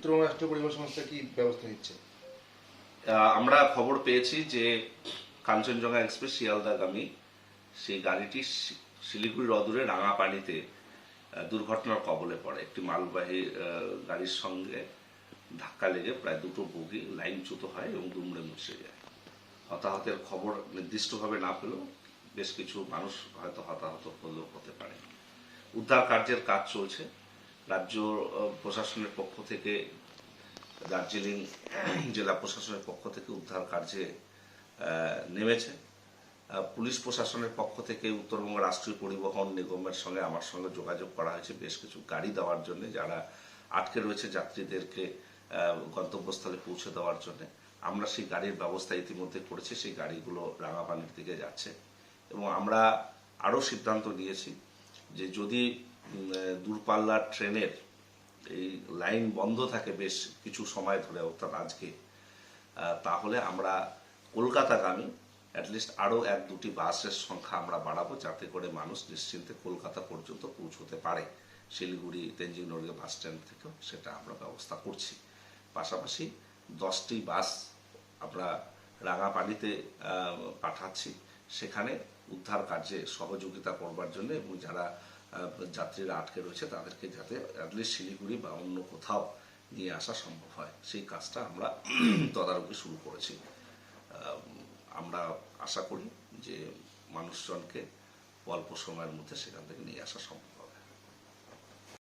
উত্তরবঙ্গ রাষ্ট্রীয় পরিবহন সংস্থা কি ব্যবস্থা নিচ্ছে? আমরা খবর পেয়েছি যে কাঞ্চনজঙ্ঘা এক্সপ্রেস শিয়ালদাগামী, সেই গাড়িটি শিলিগুড়ির অদূরে রাঙাপানিতে দুর্ঘটনার কবলে পড়ে। একটি মালবাহী গাড়ির সঙ্গে ধাক্কা লেগে প্রায় দুটো বগি লাইনচ্যুত হয় এবং দুমড়ে মুছে যায়। হতাহতের খবর নির্দিষ্টভাবে না পেলেও বেশ কিছু মানুষ হয়তো হতাহত হলেও হতে পারে। উদ্ধার কার্যের কাজ চলছে। রাজ্য প্রশাসনের পক্ষ থেকে, দার্জিলিং জেলা প্রশাসনের পক্ষ থেকে উদ্ধার কার্যে নেমেছে। পুলিশ প্রশাসনের পক্ষ থেকে উত্তরবঙ্গ রাষ্ট্রীয় পরিবহন নিগমের সঙ্গে আমার সঙ্গে যোগাযোগ করা হয়েছে বেশ কিছু গাড়ি দেওয়ার জন্য, যারা আটকে রয়েছে যাত্রীদেরকে গন্তব্যস্থলে পৌঁছে দেওয়ার জন্য। আমরা সেই গাড়ির ব্যবস্থা ইতিমধ্যে করেছি, সেই গাড়িগুলো রাঙাপানির দিকে যাচ্ছে। এবং আমরা আরও সিদ্ধান্ত নিয়েছি যে যদি দূরপাল্লার ট্রেনের এই লাইন বন্ধ থাকে বেশ কিছু সময় ধরে, অর্থাৎ আজকে। তাহলে আমরা কলকাতাগামী অ্যাটলিস্ট আরও এক দুটি বাসের সংখ্যা আমরা বাড়াবো যাতে করে মানুষ নিশ্চিন্তে কলকাতা পর্যন্ত পৌঁছতে পারে। শিলিগুড়ি তেঞ্জিং নড়িয়া বাস স্ট্যান্ড থেকেও সেটা আমরা ব্যবস্থা করছি। পাশাপাশি দশটি বাস আমরা রাঙাপানিতে পাঠাচ্ছি। সেখানে উদ্ধার কার্যে সহযোগিতা করবার জন্য এবং যারা যাত্রীরা আটকে রয়েছে, তাদেরকে যাতে অ্যাটলিস্ট শিলিগুড়ি বা অন্য কোথাও নিয়ে আসা সম্ভব হয়। সেই কাজটা আমরা তদারকি শুরু করেছি। আমরা আশা করি যে মানুষজনকে অল্প সময়ের মধ্যে সেখান থেকে নিয়ে আসা সম্ভব